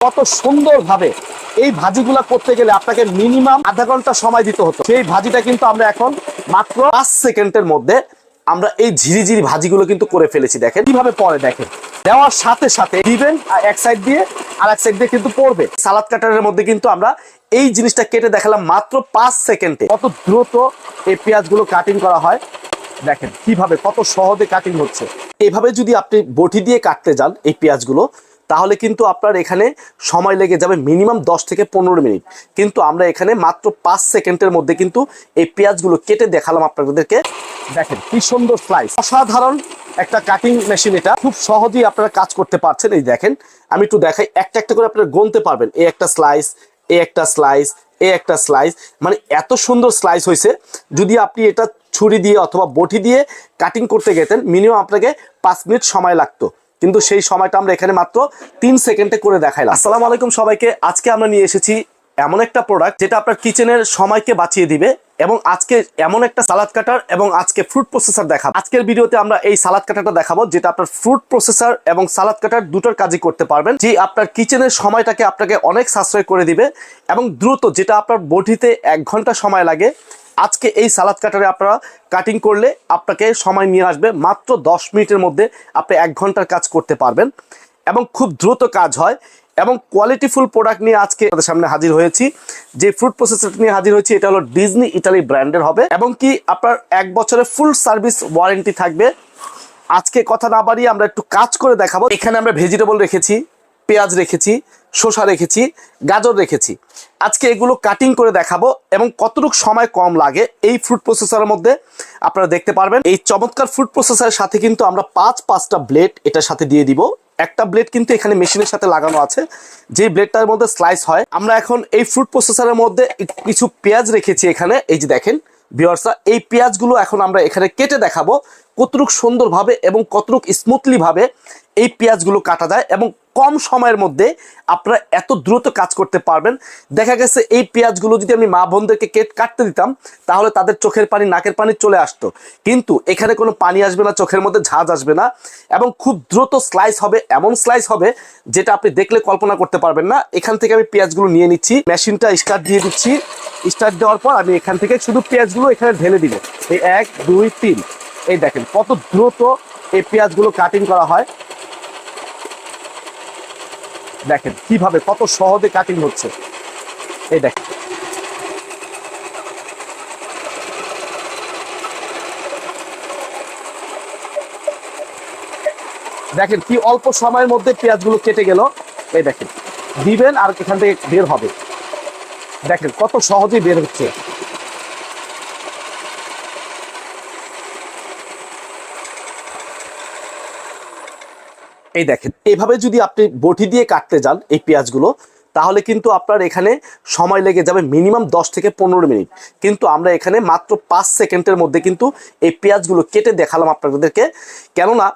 কত সুন্দরভাবে এই ভাজিগুলা করতে গেলে আপনাকে মিনিমাম আধা ঘণ্টা সময় দিতে হতো। সেই ভাজিটা কিন্তু আমরা এখন মাত্র পাঁচ সেকেন্ডের মধ্যে আমরা এই ঝিরিঝিরি ভাজিগুলো কিন্তু করে ফেলেছি, দেখেন। কীভাবে পরে দেখেন। দেওয়ার সাথে সাথে দিবেন এক সাইড দিয়ে, আর এক সাইড দিয়ে কিন্তু পড়বে। সালাদ কাটারের মধ্যে কিন্তু আমরা এই জিনিসটা কেটে দেখালাম মাত্র পাঁচ সেকেন্ডে। কত দ্রুত এই পেঁয়াজগুলো কাটিং করা হয়, দেখেন কীভাবে, কত সহজে কাটিং হচ্ছে। এভাবে যদি আপনি বটি দিয়ে কাটতে যান এই পেঁয়াজগুলো তাহলে কিন্তু আপনার এখানে সময় লেগে যাবে মিনিমাম দশ থেকে পনেরো মিনিট। কিন্তু আমরা এখানে মাত্র পাঁচ সেকেন্ডের মধ্যে কিন্তু এই পেঁয়াজগুলো কেটে দেখালাম আপনাদেরকে। দেখেন কি সুন্দর স্লাইস অসাধারণ একটা কাটিং মেশিন এটা। খুব সহজেই আপনারা কাজ করতে পারছেন। এই দেখেন, আমি একটু দেখাই। একটা একটা করে আপনারা গুনতে পারবেন। এই একটা স্লাইস এই একটা স্লাইস এই একটা স্লাইস মানে এত সুন্দর স্লাইস হয়েছে। যদি আপনি এটা ছুরি দিয়ে অথবা বটি দিয়ে কাটিং করতে গেতেন মিনিমাম আপনাকে পাঁচ মিনিট সময় লাগতো। কিন্তু সেই সময়টা আমরা এখানে মাত্র তিন সেকেন্ডে করে দেখাইলাম। আসসালামু আলাইকুম সবাইকে। আজকে আমরা নিয়ে এসেছি এমন একটা প্রোডাক্ট যেটা আপনার কিচেনের সময়কে বাঁচিয়ে দিবে এবং আজকে এমন একটা সালাদ কাটার এবং আজকে ফ্রুট প্রসেসার দেখাবো। আজকের ভিডিওতে আমরা এই সালাদ কাটারটা দেখাবো, যেটা আপনার ফ্রুট প্রসেসর এবং সালাদ কাটার দুটোর কাজই করতে পারবেন, যে আপনার কিচেনের সময়টাকে আপনাকে অনেক সাশ্রয় করে দিবে এবং দ্রুত, যেটা আপনার বটিতে এক ঘণ্টা সময় লাগে আজকে এই সালাদ কাটারে আপনারা কাটিং করলে আপনাকে সময় নিয়ে আসবে মাত্র দশ মিনিটের মধ্যে আপনি এক ঘণ্টার কাজ করতে পারবেন এবং খুব দ্রুত কাজ হয় এবং কোয়ালিটিফুল প্রোডাক্ট নিয়ে আজকে আমাদের সামনে হাজির হয়েছি। যে ফ্রুট প্রসেসর নিয়ে হাজির হয়েছি, এটা হলো ডিজনি ইটালি ব্র্যান্ডের হবে এবং কি আপনার এক বছরের ফুল সার্ভিস ওয়ারেন্টি থাকবে। আজকে কথা না বাড়িয়ে আমরা একটু কাজ করে দেখাবো। এখানে আমরা ভেজিটেবল রেখেছি, পেঁয়াজ রেখেছি শসা রেখেছি, গাজর রেখেছি। আজকে এগুলো কাটিং করে দেখাবো এবং কতটুকু সময় কম লাগে এই ফ্রুট প্রসেসরের মধ্যে আপনারা দেখতে পারবেন। এই চমৎকার ফ্রুট প্রসেসরের সাথে কিন্তু আমরা পাঁচ, পাঁচটা ব্লেড এটার সাথে দিয়ে দিব। একটা ব্লেড কিন্তু এখানে মেশিনের সাথে লাগানো আছে। যে ব্লেডটার মধ্যে স্লাইস হয়, আমরা এখন এই ফ্রুট প্রসেসরের মধ্যে কিছু পেঁয়াজ রেখেছি এখানে। এই যে দেখেন ভিওর্সা এই পেঁয়াজগুলো এখন আমরা এখানে কেটে দেখাবো কতটুক সুন্দরভাবে এবং কতটুক স্মুথলিভাবে এই পেঁয়াজগুলো কাটা যায় এবং কম সময়ের মধ্যে আপনারা এত দ্রুত কাজ করতে পারবেন। দেখা গেছে এই পেঁয়াজগুলো যদি আমি মা বোনদেরকে কেট কাটতে দিতাম, তাহলে তাদের চোখের পানি, নাকের পানি চলে আসতো। কিন্তু এখানে কোনো পানি আসবে না, চোখের মধ্যে ঝাঁজ আসবে না এবং খুব দ্রুত স্লাইস হবে, এমন স্লাইস হবে যেটা আপনি দেখলে কল্পনা করতে পারবেন না। এখান থেকে আমি পেঁয়াজগুলো নিয়ে নিচ্ছি, মেশিনটা স্টার্ট দিয়ে দিচ্ছি। স্টার্ট দেওয়ার পর আমি এখান থেকে শুধু পেঁয়াজগুলো এখানে ঢেলে দিব। এই এক, দুই, তিন। এই দেখেন কত দ্রুত এই পেঁয়াজগুলো কাটিং করা হয়। দেখেন কীভাবে কত সহজে কাটিং হচ্ছে। এই দেখেন। দেখেন কি অল্প সময়ের মধ্যে পেঁয়াজগুলো কেটে গেল। এই দেখেন, দিবেন আর এখান থেকে বের হবে। দেখেন কত সহজেই বের হচ্ছে। এই দেখেন এভাবে যদি আপনি বটি দিয়ে কাটতে যান এই পেঁয়াজগুলো তাহলে কিন্তু আপনার এখানে সময় লেগে যাবে মিনিমাম দশ থেকে পনেরো মিনিট। কিন্তু আমরা এখানে মাত্র পাঁচ সেকেন্ডের মধ্যে কিন্তু এই পেঁয়াজগুলো কেটে দেখালাম আপনাদেরকে। কেননা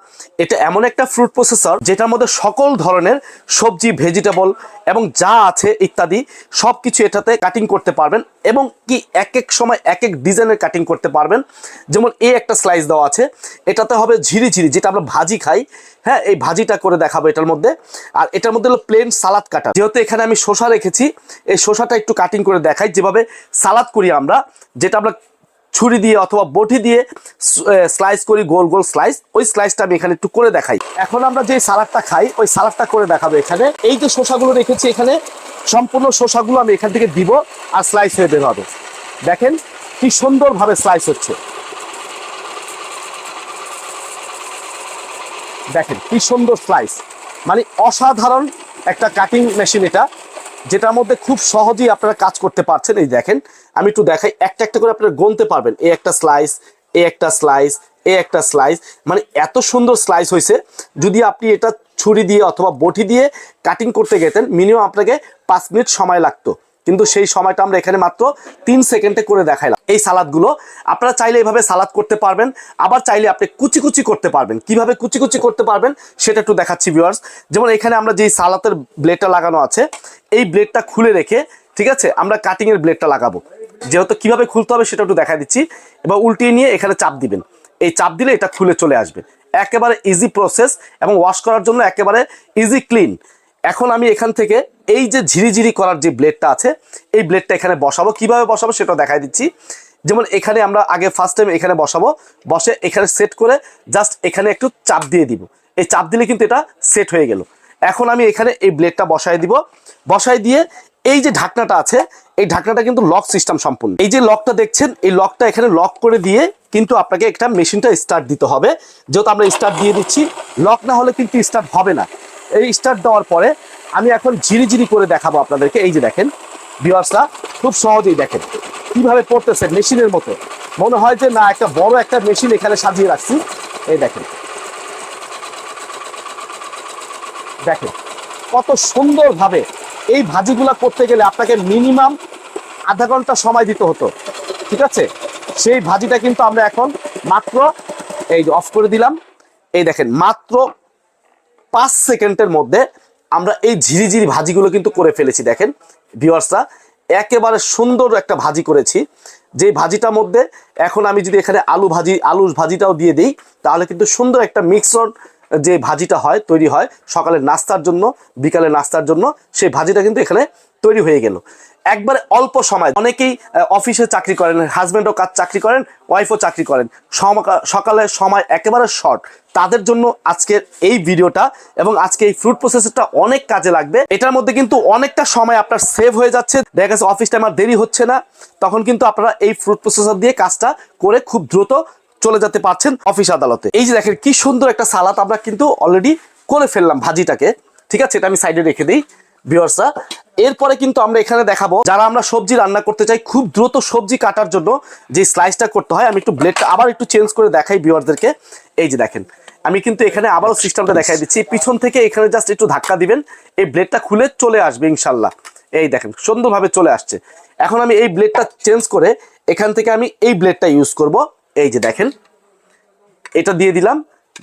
এটা এমন একটা ফ্রুট প্রসেসর যেটার মধ্যে সকল ধরনের সবজি ভেজিটেবল এবং যা আছে ইত্যাদি সব কিছু এটাতে কাটিং করতে পারবেন এবং কি এক এক সময় এক এক ডিজাইনের কাটিং করতে পারবেন। যেমন এই একটা স্লাইস দেওয়া আছে, এটাতে হবে ঝিরি ঝিরি, যেটা আমরা ভাজি খাই। হ্যাঁ এই ভাজিটা করে দেখাবো এটার মধ্যে। আর এটার মধ্যে হলো প্লেন সালাদ কাটা যেহেতু এখানে আমি শসা রেখেছি। এই শসাটা একটু কাটিং করে দেখাই। যেভাবে সালাদ করি আমরা, যেটা আমরা ছুরি দিয়ে অথবা বটি দিয়ে স্লাইস করি, গোল গোল স্লাইস ওই স্লাইসটা আমি এখানে একটু করে দেখাই। এখন আমরা যে সালাদটা খাই, ওই সালাদটা করে দেখাবো এখানে। এই যে শসাগুলো রেখেছি এখানে, সম্পূর্ণ শসাগুলো আমি এখান থেকে দিব আর স্লাইস হয়ে বের হবে। দেখেন কি সুন্দরভাবে স্লাইস হচ্ছে। দেখেন কি সুন্দর স্লাইস মানে অসাধারণ একটা কাটিং মেশিন এটা, যেটার মধ্যে খুব সহজেই আপনারা কাজ করতে পারছেন। এই দেখেন, আমি একটু দেখাই, একটা একটা করে আপনারা গুনতে পারবেন। এই একটা স্লাইস এ একটা স্লাইস এ একটা স্লাইস মানে এত সুন্দর স্লাইস হয়েছে, যদি আপনি এটা ছুরি দিয়ে অথবা বটি দিয়ে কাটিং করতে গেতেন মিনিমাম আপনাকে পাঁচ মিনিট সময় লাগতো। কিন্তু সেই সময়টা আমরা এখানে মাত্র তিন সেকেন্ডে করে দেখাইলাম। এই সালাদগুলো আপনারা চাইলে এইভাবে সালাদ করতে পারবেন, আবার চাইলে আপনি কুচি কুচি করতে পারবেন। কীভাবে কুচি কুচি করতে পারবেন সেটা একটু দেখাচ্ছি ভিউয়ার্স যেমন এখানে আমরা যেই সালাতের ব্লেডটা লাগানো আছে, এই ব্লেডটা খুলে রেখে, ঠিক আছে, আমরা কাটিংয়ের ব্লেডটা লাগাবো। যেহেতু কীভাবে খুলতে হবে সেটা একটু দেখা দিচ্ছি, এবার উল্টিয়ে নিয়ে এখানে চাপ দিবেন। এই চাপ দিলে এটা খুলে চলে আসবে। একেবারে ইজি প্রসেস এবং ওয়াশ করার জন্য একেবারে ইজি ক্লিন এখন আমি এখান থেকে এই যে ঝিরিঝিরি করার যে ব্লেডটা আছে, এই ব্লেডটা এখানে বসাবো। কীভাবে বসাবো সেটা দেখাই দিচ্ছি। যেমন এখানে আমরা আগে ফার্স্ট টাইম এখানে বসাবো। বসে এখানে সেট করে জাস্ট এখানে একটু চাপ দিয়ে দিব। এই চাপ দিলে কিন্তু এটা সেট হয়ে গেল। এখন আমি এখানে এই ব্লেডটা বসায় দিব। বসায় দিয়ে এই যে ঢাকনাটা আছে, এই ঢাকনাটা কিন্তু লক সিস্টেম সম্পূর্ণ। এই যে লকটা দেখছেন, এই লকটা এখানে লক করে দিয়ে কিন্তু আপনাকে একটা মেশিনটা স্টার্ট দিতে হবে। যেহেতু আমরা স্টার্ট দিয়ে দিচ্ছি লক না হলে কিন্তু স্টার্ট হবে না। এই স্টার্ট দেওয়ার পরে আমি এখন ঝিরিঝিরি করে দেখাবো আপনাদেরকে। এই যে দেখেন ভিউয়ার্সরা খুব সহজেই দেখেন কীভাবে পড়তেছে মেশিনের মতো। মনে হয় যে না, একটা বড় একটা মেশিন এখানে সাজিয়ে রাখছি। এই দেখেন। দেখেন, কত সুন্দরভাবে এই ভাজিগুলা করতে গেলে আপনাকে মিনিমাম আধা ঘণ্টা সময় দিতে হতো। ঠিক আছে? সেই ভাজিটা কিন্তু আমরা এখন মাত্র, এই যে অফ করে দিলাম। এই দেখেন, মাত্র পাঁচ সেকেন্ডের মধ্যে আমরা এই ঝিরিঝিরি ভাজিগুলো কিন্তু করে ফেলেছি, দেখেন ভিওয়ার্সরা একেবারে সুন্দর একটা ভাজি করেছি। যে ভাজিটার মধ্যে এখন আমি যদি এখানে আলু ভাজি, আলুর ভাজিটাও দিয়ে দিই, তাহলে কিন্তু সুন্দর একটা মিক্সর যে ভাজিটা হয়, তৈরি হয় সকালে নাস্তার জন্য বিকালে নাস্তার জন্য, সেই ভাজিটা কিন্তু এখানে তৈরি হয়ে গেল। একবারে অল্প সময়, অনেকেই অফিসে চাকরি করেন হাজব্যান্ডও কাজ চাকরি করেন ওয়াইফও চাকরি করেন। সকালে সময় একেবারে শর্ট তাদের জন্য আজকের এই ভিডিওটা এবং আজকে এই ফ্রুট প্রসেসরটা অনেক কাজে লাগবে। এটার মধ্যে কিন্তু অনেকটা সময় আপনার সেভ হয়ে যাচ্ছে। দেখা গেছে অফিস টাইম আর দেরি হচ্ছে না। তখন কিন্তু আপনারা এই ফ্রুট প্রসেসর দিয়ে কাজটা করে খুব দ্রুত চলে যেতে পারছেন অফিস আদালতে। এই যে দেখেন কি সুন্দর একটা সালাদ আমরা কিন্তু অলরেডি করে ফেললাম ভাজিটাকে। ঠিক আছে? এটা আমি সাইডে রেখে দিই ভিউয়ার্সরা এরপরে কিন্তু আমরা এখানে দেখাবো, যারা আমরা সবজি রান্না করতে চাই, খুব দ্রুত সবজি কাটার জন্য যে স্লাইসটা করতে হয়, আমি একটু ব্লেডটা আবার একটু চেঞ্জ করে দেখাই ভিউয়ারদেরকে এই যে দেখেন, আমি কিন্তু এখানে আবারও সিস্টেমটা দেখাই দিচ্ছি। পিছন থেকে এখানে জাস্ট একটু ধাক্কা দিবেন, এই ব্লেডটা খুলে চলে আসবে ইনশাল্লাহ এই দেখেন, সুন্দরভাবে চলে আসছে। এখন আমি এই ব্লেডটা চেঞ্জ করে এখান থেকে আমি এই ব্লেডটা ইউজ করব। এই যে দেখেন, এটা দিয়ে দিলাম,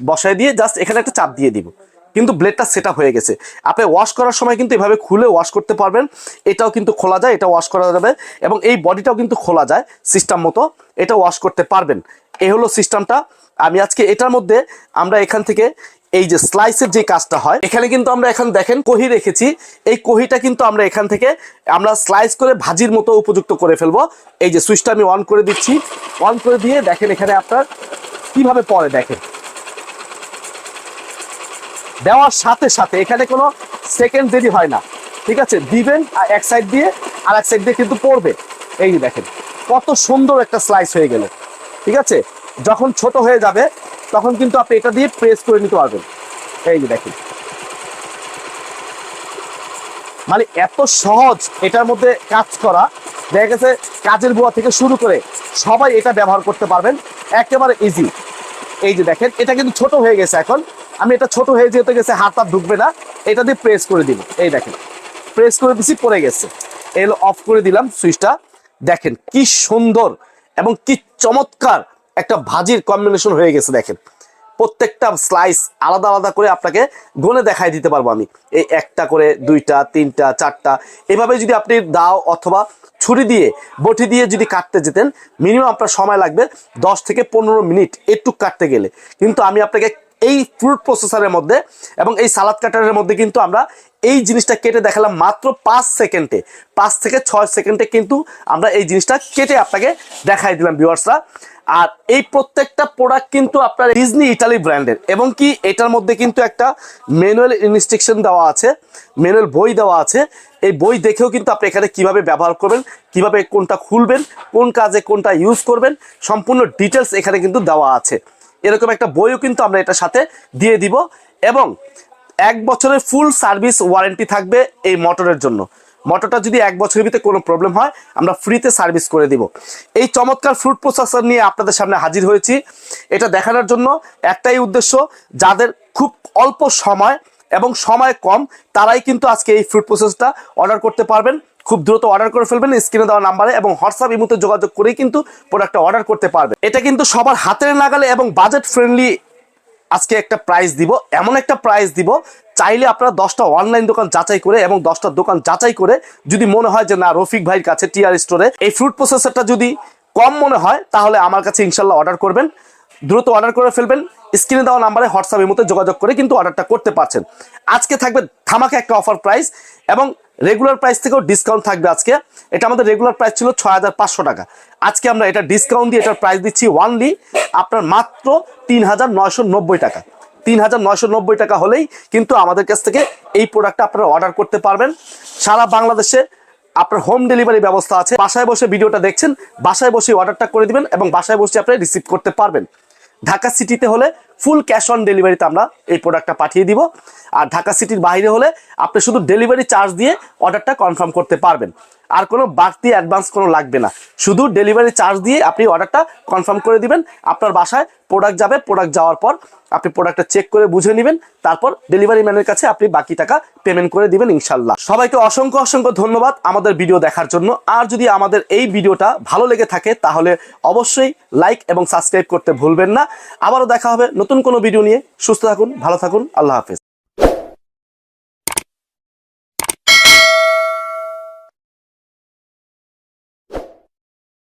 বসায় দিয়ে জাস্ট এখানে একটা চাপ দিয়ে দিব। কিন্তু ব্লেডটা সেট হয়ে গেছে। আপনি ওয়াশ করার সময় কিন্তু এভাবে খুলে ওয়াশ করতে পারবেন। এটাও কিন্তু খোলা যায়, এটা ওয়াশ করা যাবে। এবং এই বডিটাও কিন্তু খোলা যায় সিস্টেম মতো, এটা ওয়াশ করতে পারবেন। এ হলো সিস্টেমটা আমি আজকে এটার মধ্যে আমরা এখান থেকে এই যে স্লাইসের যে কাজটা হয়, এখানে কিন্তু আমরা এখন দেখেন কহি রেখেছি। এই কহিটা কিন্তু আমরা এখান থেকে আমরা স্লাইস করে ভাজির মতো উপযুক্ত করে ফেলব। এই যে সুইচটা আমি অন করে দিচ্ছি। অন করে দিয়ে দেখেন এখানে আপনার কীভাবে পরে দেখেন। দেওয়ার সাথে সাথে এখানে কোনো সেকেন্ড দেরি হয় না। ঠিক আছে? দিবেন আর এক সাইড দিয়ে আর এক সাইড দিয়ে কিন্তু পড়বে। এই দেখেন, কত সুন্দর একটা স্লাইস হয়ে গেল। ঠিক আছে? যখন ছোট হয়ে যাবে তখন কিন্তু আপনি এটা দিয়ে প্রেস করে নিতে পারবেন। এই যে দেখেন। মানে এত সহজ এটার মধ্যে কাজ করা, দেখা গেছে কাজের বুয়া থেকে শুরু করে সবাই এটা ব্যবহার করতে পারবেন, একেবারে ইজি এই যে দেখেন, এটা কিন্তু ছোট হয়ে গেছে এখন। আমি এটা ছোট হয়ে যেতে গেছে, হাত আর ঢুকবে না, এটা দিয়ে প্রেস করে দিব। এই দেখেন প্রেস করে দিছি, পড়ে গেছে। এলো অফ করে দিলাম সুইচটা দেখেন কি সুন্দর এবং কি চমৎকার একটা ভাজির কম্বিনেশন হয়ে গেছে দেখেন। প্রত্যেকটা স্লাইস আলাদা আলাদা করে আপনাকে গনে দেখায় দিতে পারব আমি। এই একটা করে, দুইটা, তিনটা, চারটা, এভাবে যদি আপনি দাও অথবা ছুরি দিয়ে, বটি দিয়ে যদি কাটতে যেতেন মিনিমাম আপনার সময় লাগবে দশ থেকে পনেরো মিনিট একটু কাটতে গেলে। কিন্তু আমি আপনাকে এই ফ্রুট প্রসেসারের মধ্যে এবং এই সালাদ কাটারের মধ্যে কিন্তু আমরা এই জিনিসটা কেটে দেখালাম মাত্র পাঁচ সেকেন্ডে। পাঁচ থেকে ছয় সেকেন্ডে কিন্তু আমরা এই জিনিসটা কেটে আপনাকে দেখাই দিলাম, ভিউয়ার্সরা। আর এই প্রত্যেকটা প্রোডাক্ট কিন্তু আপনার ডিজনি ইটালি ব্র্যান্ডের এবং কি এটার মধ্যে কিন্তু একটা ম্যানুয়াল ইনস্ট্রাকশন দেওয়া আছে ম্যানুয়াল বই দেওয়া আছে। এই বই দেখেও কিন্তু আপনি এখানে কীভাবে ব্যবহার করবেন, কীভাবে কোনটা খুলবেন, কোন কাজে কোনটা ইউজ করবেন, সম্পূর্ণ ডিটেলস এখানে কিন্তু দেওয়া আছে। এরকম একটা বইও কিন্তু আমরা এটার সাথে দিয়ে দিব। এবং এক বছরের ফুল সার্ভিস ওয়ারেন্টি থাকবে এই মোটরের জন্য। মোটরটা যদি এক বছরের ভিতরে কোনো প্রবলেম হয়, আমরা ফ্রিতে সার্ভিস করে দিব। এই চমৎকার ফ্রুট প্রসেসর নিয়ে আপনাদের সামনে হাজির হয়েছি। এটা দেখানোর জন্য একটাই উদ্দেশ্য, যাদের খুব অল্প সময় এবং সময় কম, তারাই কিন্তু আজকে এই ফ্রুট প্রসেসটা অর্ডার করতে পারবেন। খুব দ্রুত অর্ডার করে ফেলবেন স্ক্রিনে দেওয়া নাম্বারে এবং হোয়াটসঅ্যাপ ইমুতে যোগাযোগ করেই কিন্তু প্রোডাক্টটা অর্ডার করতে পারবেন এটা কিন্তু সবার হাতের নাগালে এবং বাজেট ফ্রেন্ডলি আজকে একটা প্রাইস দিব। এমন একটা প্রাইস দিব, চাইলে আপনারা দশটা অনলাইন দোকান যাচাই করে এবং দশটা দোকান যাচাই করে যদি মনে হয় যে না, রফিক ভাইয়ের কাছে টিআর স্টোরে এই ফ্রুট প্রসেসরটা যদি কম মনে হয়, তাহলে আমার কাছে ইনশাল্লাহ অর্ডার করবেন। দ্রুত অর্ডার করে ফেলবেন স্ক্রিনে দেওয়া নাম্বারে হোয়াটসঅ্যাপের মধ্যে যোগাযোগ করে কিন্তু অর্ডারটা করতে পারছেন। আজকে থাকবে ধামাকা একটা অফার প্রাইস এবং রেগুলার প্রাইস থেকেও ডিসকাউন্ট থাকবে আজকে। এটা আমাদের রেগুলার প্রাইস ছিল ছয় হাজার পাঁচশো টাকা। আজকে আমরা এটা ডিসকাউন্ট দিয়ে এটার প্রাইস দিচ্ছি ওয়ানলি আপনার মাত্র তিন হাজার নয়শো নব্বই টাকা। তিন হাজার নয়শো নব্বই টাকা হলেই কিন্তু আমাদের কাছ থেকে এই প্রোডাক্টটা আপনারা অর্ডার করতে পারবেন। সারা বাংলাদেশে আপনার হোম ডেলিভারি ব্যবস্থা আছে। বাসায় বসে ভিডিওটা দেখছেন, বাসায় বসে অর্ডারটা করে দিবেন এবং বাসায় বসে আপনি রিসিভ করতে পারবেন। ঢাকা সিটিতে হলে ফুল ক্যাশ অন ডেলিভারিতে আমরা এই প্রোডাক্টটা পাঠিয়ে দিব। আর ঢাকা সিটির বাইরে হলে আপনি শুধু ডেলিভারি চার্জ দিয়ে অর্ডারটা কনফার্ম করতে পারবেন। আর কোনো বাড়তি অ্যাডভান্স কোনো লাগবে না। শুধু ডেলিভারি চার্জ দিয়ে আপনি অর্ডারটা কনফার্ম করে দিবেন। আপনার বাসায় প্রোডাক্ট যাবে প্রোডাক্ট যাওয়ার পর আপনি প্রোডাক্টটা চেক করে বুঝে নেবেন। তারপর ডেলিভারি ম্যানের কাছে আপনি বাকি টাকা পেমেন্ট করে দিবেন ইনশাল্লাহ। সবাইকে অসংখ্য অসংখ্য ধন্যবাদ আমাদের ভিডিও দেখার জন্য। আর যদি আমাদের এই ভিডিওটা ভালো লেগে থাকে, তাহলে অবশ্যই লাইক এবং সাবস্ক্রাইব করতে ভুলবেন না। আবারও দেখা হবে নতুন কোনো ভিডিও নিয়ে। সুস্থ থাকুন, ভালো থাকুন, আল্লাহ হাফেজ।